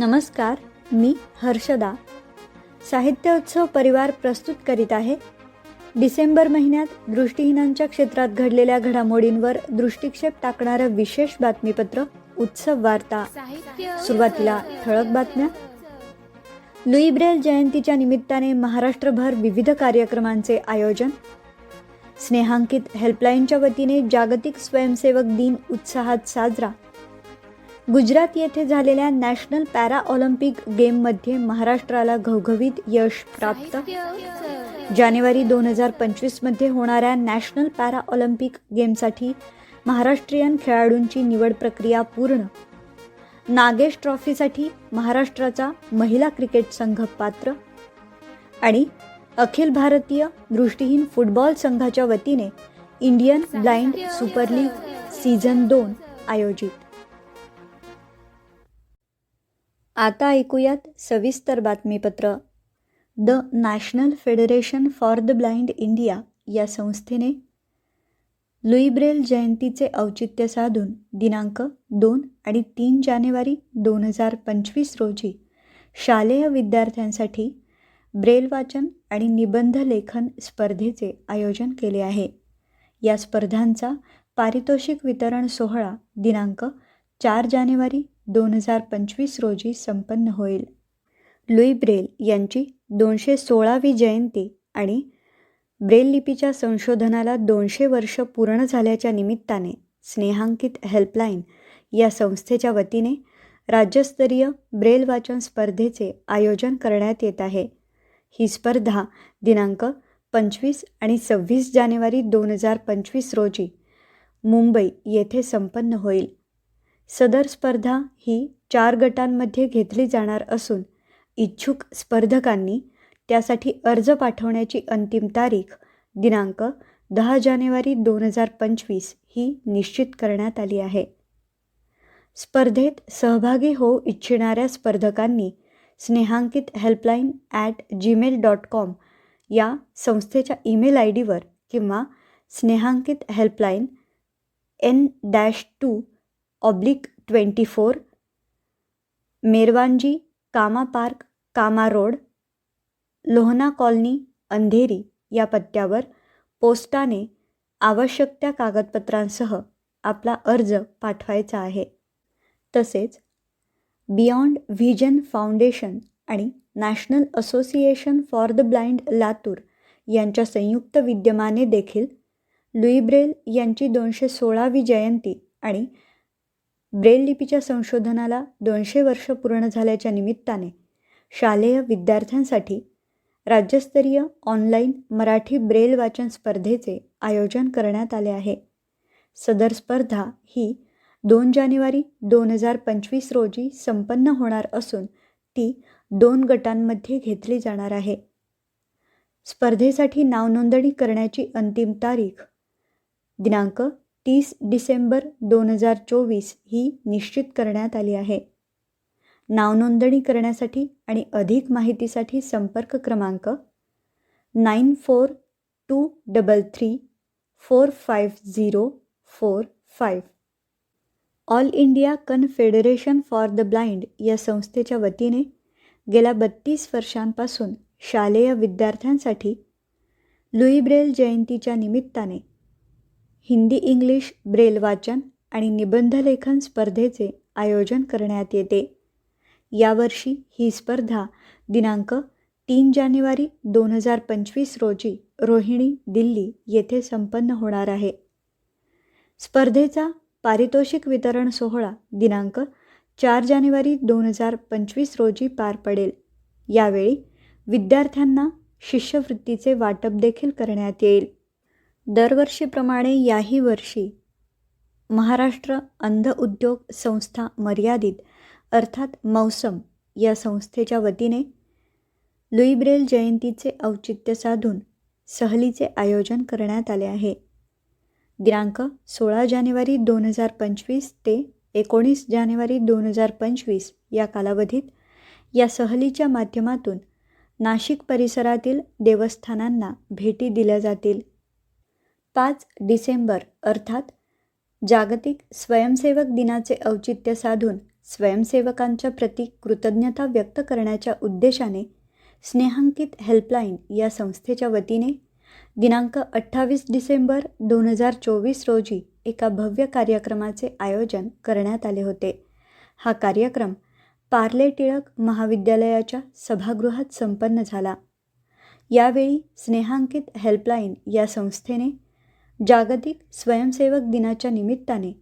नमस्कार मी हर्षदा. साहित्य उत्सव परिवार प्रस्तुत करीत आहे. डिसेंबर महिन्यात दृष्टिहीनांच्या क्षेत्रात घडलेल्या घडामोडींवर दृष्टिक्षेप टाकणारं विशेष बातमीपत्र उत्सव वार्ता. सुरुवातीला ठळक बातम्या. लुई ब्रेल जयंतीच्या निमित्ताने महाराष्ट्रभर विविध कार्यक्रमांचे आयोजन. स्नेहांकित हेल्पलाईनच्या वतीने जागतिक स्वयंसेवक दिन उत्साहात साजरा. गुजरात येथे झालेल्या नॅशनल पॅरा ऑलिम्पिक गेममध्ये महाराष्ट्राला घवघवीत यश प्राप्त. जानेवारी दोन हजार पंचवीसमध्ये होणाऱ्या नॅशनल पॅरा ऑलिम्पिक गेमसाठी महाराष्ट्रीयन खेळाडूंची निवड प्रक्रिया पूर्ण. नागेश ट्रॉफीसाठी महाराष्ट्राचा महिला क्रिकेट संघ पात्र. आणि अखिल भारतीय दृष्टीहीन फुटबॉल संघाच्या वतीने Indian blind super league season दोन आयोजित. आता ऐकूयात सविस्तर बातमीपत्र. The national federation for the blind India या संस्थेने लुईब्रेल जयंतीचे औचित्य साधून दिनांक दोन आणि तीन जानेवारी दोन हजार पंचवीस रोजी शालेय विद्यार्थ्यांसाठी ब्रेल वाचन आणि निबंध लेखन स्पर्धेचे आयोजन केले आहे. या स्पर्धांचा पारितोषिक वितरण सोहळा दिनांक चार जानेवारी दोन हजार पंचवीस रोजी संपन्न होईल. लुई ब्रेल यांची दोनशे सोळावी जयंती आणि ब्रेल लिपीच्या संशोधनाला दोनशे वर्ष पूर्ण झाल्याच्या निमित्ताने स्नेहांकित हेल्पलाईन या संस्थेच्या वतीने राज्यस्तरीय ब्रेल वाचन स्पर्धेचे आयोजन करण्यात येत आहे. ही स्पर्धा दिनांक पंचवीस आणि सव्वीस जानेवारी दोन हजार पंचवीस रोजी मुंबई येथे संपन्न होईल. सदर स्पर्धा ही चार गटांमध्ये घेतली जाणार असून इच्छुक स्पर्धकांनी त्यासाठी अर्ज पाठवण्याची अंतिम तारीख दिनांक दहा जानेवारी दोन हजार पंचवीस ही निश्चित करण्यात आली आहे. स्पर्धेत सहभागी होऊ इच्छिणाऱ्या स्पर्धकांनी Snehankit helpline at Gmail dot com या संस्थेच्या ईमेल आय डीवर किंवा Snehankit helpline N dash two oblique twenty four Merwanji Cama park Cama road Lohna colony Andheri या पत्त्यावर पोस्टाने आवश्यक त्या कागदपत्रांसह आपला अर्ज पाठवायचा आहे. तसेच बियॉन्ड व्हिजन फाउंडेशन आणि national association for the blind Latur यांच्या संयुक्त विद्यमाने देखील लुईब्रेल यांची दोनशे सोळावी जयंती आणि ब्रेल लिपीच्या संशोधनाला दोनशे वर्ष पूर्ण झाल्याच्या निमित्ताने शालेय विद्यार्थ्यांसाठी राज्यस्तरीय ऑनलाईन मराठी ब्रेल वाचन स्पर्धेचे आयोजन करण्यात आले आहे. सदर स्पर्धा ही दोन जानेवारी दोन हजार पंचवीस रोजी संपन्न होणार असून ती दोन गटांमध्ये घेतली जाणार आहे. स्पर्धेसाठी नावनोंदणी करण्याची अंतिम तारीख दिनांक तीस डिसेंबर दोन हजार चोवीस ही निश्चित करण्यात आली आहे. नावनोंदणी करण्यासाठी आणि अधिक माहितीसाठी संपर्क क्रमांक nine four two double three four five zero four five. All India confederation for the blind या संस्थेच्या वतीने गेल्या बत्तीस वर्षांपासून शालेय विद्यार्थ्यांसाठी लुईब्रेल जयंतीच्या निमित्ताने हिंदी इंग्लिश ब्रेल वाचन आणि निबंधलेखन स्पर्धेचे आयोजन करण्यात येते. यावर्षी ही स्पर्धा दिनांक तीन जानेवारी दोन हजार पंचवीस रोजी रोहिणी दिल्ली येथे संपन्न होणार आहे. स्पर्धेचा पारितोषिक वितरण सोहळा दिनांक चार जानेवारी दोन हजार पंचवीस रोजी पार पडेल. यावेळी विद्यार्थ्यांना शिष्यवृत्तीचे वाटप देखील करण्यात येईल. दरवर्षीप्रमाणे याही वर्षी महाराष्ट्र अंध उद्योग संस्था मर्यादित अर्थात मौसम या संस्थेच्या वतीने लुईब्रेल जयंतीचे औचित्य साधून सहलीचे आयोजन करण्यात आले आहे. दिनांक सोळा जानेवारी दोन हजार पंचवीस ते एकोणीस जानेवारी दोन हजार पंचवीस या कालावधीत या सहलीच्या माध्यमातून नाशिक परिसरातील देवस्थानांना भेटी दिल्या जातील. पाच डिसेंबर अर्थात जागतिक स्वयंसेवक दिनाचे औचित्य साधून स्वयंसेवकांच्या प्रती कृतज्ञता व्यक्त करण्याच्या उद्देशाने स्नेहांकित हेल्पलाईन या संस्थेच्या वतीने दिनांक अठ्ठावीस डिसेंबर दोन हजार चोवीस रोजी एका भव्य कार्यक्रमाचे आयोजन करण्यात आले होते. हा कार्यक्रम पार्ले टिळक महाविद्यालयाच्या सभागृहात संपन्न झाला. यावेळी स्नेहांकित हेल्पलाईन या संस्थेने जागतिक स्वयंसेवक दिनाच्या निमित्ताने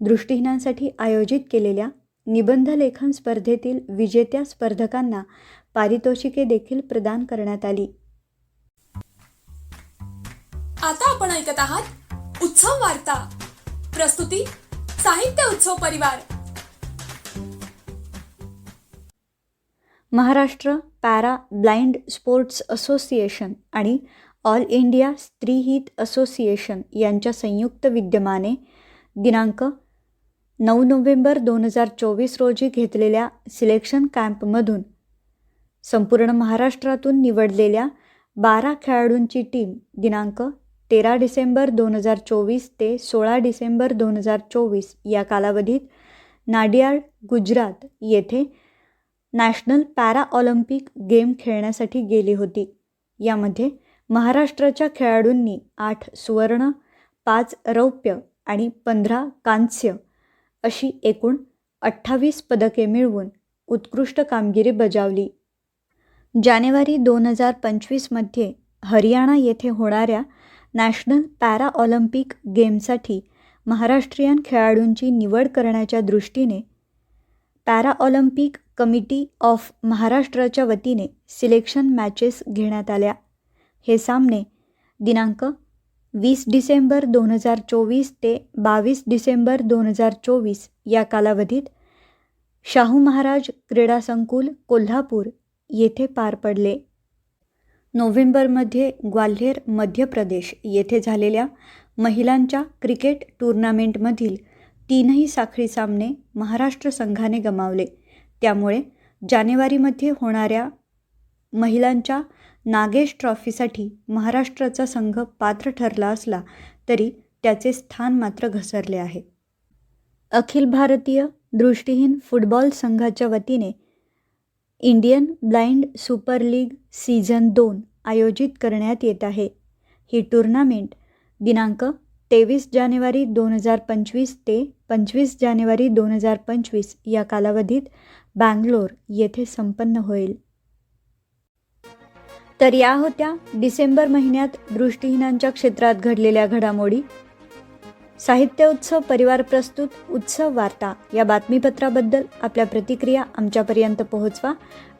दृष्टिहीनांसाठी आयोजित केलेल्या निबंध लेखन स्पर्धेतील विजेत्या स्पर्धकांना पारितोषिके देखील प्रदान करण्यात आली. आता आपण ऐकत आहात उत्सव वार्ता. प्रस्तुती साहित्य उत्सव परिवार. Maharashtra para blind sports association आणि ऑल इंडिया स्त्री हित असोसिएशन यांच्या संयुक्त विद्यमाने दिनांक नऊ नोव्हेंबर दोन हजार चोवीस रोजी घेतलेल्या सिलेक्शन कॅम्पमधून संपूर्ण महाराष्ट्रातून निवडलेल्या बारा खेळाडूंची टीम दिनांक तेरा डिसेंबर दोन हजार चोवीस ते सोळा डिसेंबर दोन हजार चोवीस या कालावधीत नाडियाळ गुजरात येथे नॅशनल पॅरा ऑलिम्पिक गेम खेळण्यासाठी गेली होती. यामध्ये महाराष्ट्राच्या खेळाडूंनी आठ सुवर्ण पाच रौप्य आणि पंधरा कांस्य अशी एकूण अठ्ठावीस पदके मिळवून उत्कृष्ट कामगिरी बजावली. जानेवारी दोन हजार पंचवीसमध्ये हरियाणा येथे होणाऱ्या नॅशनल पॅरा ऑलिम्पिक गेमसाठी महाराष्ट्रीयन खेळाडूंची निवड करण्याच्या दृष्टीने पॅरा ऑलिम्पिक कमिटी ऑफ महाराष्ट्राच्या वतीने सिलेक्शन मॅचेस घेण्यात आल्या. हे सामने दिनांक वीस डिसेंबर दोन हजार चोवीस ते बावीस डिसेंबर दोन हजार चोवीस या कालावधीत शाहू महाराज क्रीडा संकुल कोल्हापूर येथे पार पडले. नोव्हेंबरमध्ये ग्वाल्हेर मध्य प्रदेश येथे झालेल्या महिलांच्या क्रिकेट टूर्नामेंटमधील तीनही साखळी सामने महाराष्ट्र संघाने गमावले. त्यामुळे जानेवारीमध्ये होणाऱ्या महिलांच्या नागेश ट्रॉफीसाठी महाराष्ट्राचा संघ पात्र ठरला असला तरी त्याचे स्थान मात्र घसरले आहे. अखिल भारतीय दृष्टीहीन फुटबॉल संघाच्या वतीने Indian blind super league season दोन आयोजित करण्यात येत आहे. ही टुर्नामेंट दिनांक तेवीस जानेवारी दोन हजार पंचवीस ते पंचवीस जानेवारी दोन हजार पंचवीस या कालावधीत बँगलोर येथे संपन्न होईल. तर या होत्या डिसेंबर महिन्यात दृष्टीहीनांच्या क्षेत्रात घडलेल्या घडामोडी. साहित्य उत्सव परिवार प्रस्तुत उत्सव वार्ता या बातमीपत्राबद्दल आपल्या प्रतिक्रिया आमच्यापर्यंत पोहोचवा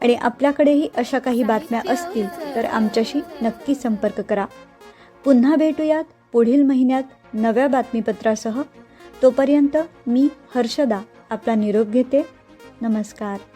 आणि आपल्याकडेही अशा काही बातम्या असतील तर आमच्याशी नक्की संपर्क करा. पुन्हा भेटूयात पुढील महिन्यात नव्या बातमीपत्रासह. तोपर्यंत मी हर्षदा आपला निरोप घेते. नमस्कार.